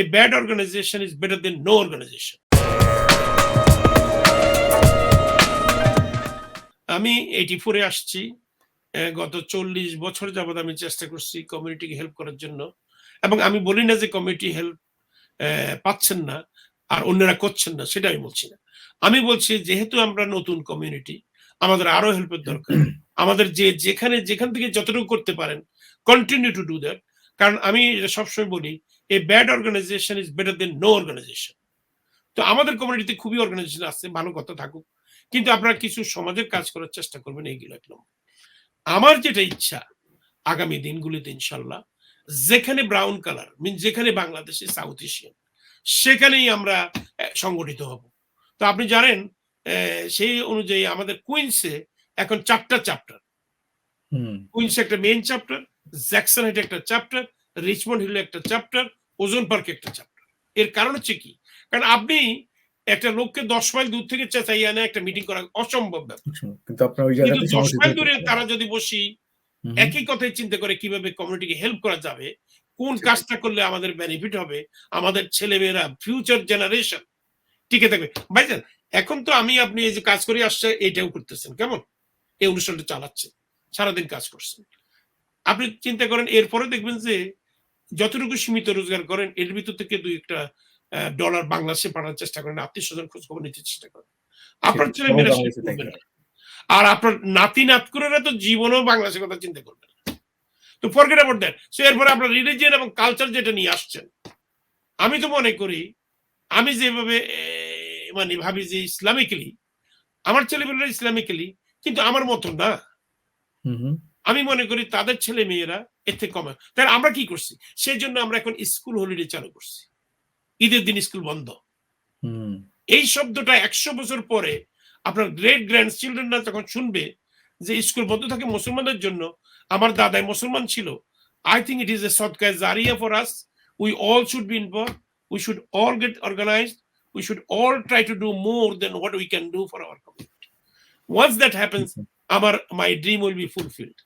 a bad organization is better than no organization. আমি এইটি ফোরে আসছি গত চল্লিশ বছর যাবৎ আমি চেষ্টা করছি কমিউনিটিকে হেল্প করার জন্য। এবং আমি বলি না যে কমিউনিটি হেল্প পাচ্ছেন না আর অন্যরা করছেন না, সেটা আমি বলছি না। আমি বলছি যেহেতু আমরা নতুন কমিউনিটি আমাদের আরও হেল্পের দরকার। আমাদের যে যেখানে, যেখান থেকে যতটুকু করতে পারেন কন্টিনিউ টু ডু দ্যাট কারণ আমি সবসময় বলি a bad organization is better than no organization তো আমাদের কমিউনিটিতে খুবই অর্গানাইজেশন আছে ভালো কথা থাকুক। কিন্তু আপনারা কিছু সমাজের কাজ করার চেষ্টা করবেন এইগুলো এক নম্বর। আমার যেটা ইচ্ছা আগামী দিনগুলিতে ইনশাল্লাহ যেখানে ব্রাউন কালার মিন যেখানে বাংলাদেশে সাউথ এশিয়ান সেখানেই আমরা সংগঠিত হব। তো আপনি জানেন সেই অনুযায়ী আমাদের কুইন্সে এখন চারটা চ্যাপ্টার কুইন্সে একটা মেইন চ্যাপ্টার জ্যাকসন হেটে একটা চ্যাপ্টার রিচমন্ড হিলে একটা চ্যাপ্টার ওজন পার্কে একটা চ্যাপ্টার এর কারণ হচ্ছে কি? কারণ আপনি একটা লোককে দশ মাইল দূর থেকে চেঁচাই আনে একটা মিটিং করা অসম্ভব ব্যাপার। কিন্তু আপনার ওই জায়গাতে দশ মাইল দূরে তারা যদি বসি একই কথাই চিন্তা করে কীভাবে কমিউনিটিকে হেল্প করা যাবে কোন কাজটা করলে আমাদের বেনিফিট হবে আমাদের ছেলেমেয়েরা ফিউচার জেনারেশন টিকে থাকবে। ভাইজান এখন তো আমি আপনি এই যে কাজ করে আসছে এটাও করতেছেন কেমন? এই অনুষ্ঠানটা চালাচ্ছেন সারাদিন কাজ করছেন। আপনি চিন্তা করেন এরপরে দেখবেন যে যতটুকু সীমিত রোজগার করেন এর ভিতর থেকে দুই একটা ডলার বাংলাদেশে পাঠানোর চেষ্টা করেন আত্মীয় স্বজন খোঁজ খবর নিতে চেষ্টা করেন। আপনার ছেলে মেয়েরা। আর আপনার নাতি নাতকুরেরা তো জীবনেও বাংলাদেশের কথা চিন্তা করবে না। তো ফরগেট অ্যাবাউট দ্যাট সো এরপরে আপনার রিলিজিয়ন এবং কালচার যেটা নিয়ে আসছেন আমি তো মনে করি আমি যেভাবে মানে ভাবি যে ইসলামিক্যালি আমার ছেলেমেয়েরা ইসলামিক্যালি কিন্তু আমার মতো না। আমি মনে করি তাদের ছেলে মেয়েরা এর থেকে কমে তাই আমরা কি করছি? সেই জন্য আমরা এখন স্কুল হলিডে চালু করছি। ঈদের দিন স্কুল বন্ধ। হুম, এই শব্দটা একশো বছর পরে আপনার গ্রেট গ্র্যান্ড চিলড্রেনরা যখন শুনবে যে স্কুল বন্ধ থাকে মুসলমানদের জন্য। আমার দাদাই মুসলমান ছিল। I think it is a সৎকায় Zaria for us we all should be involve we should all get organized we should all try to do more than what we can do for our community once that happens আমার my dream will be fulfilled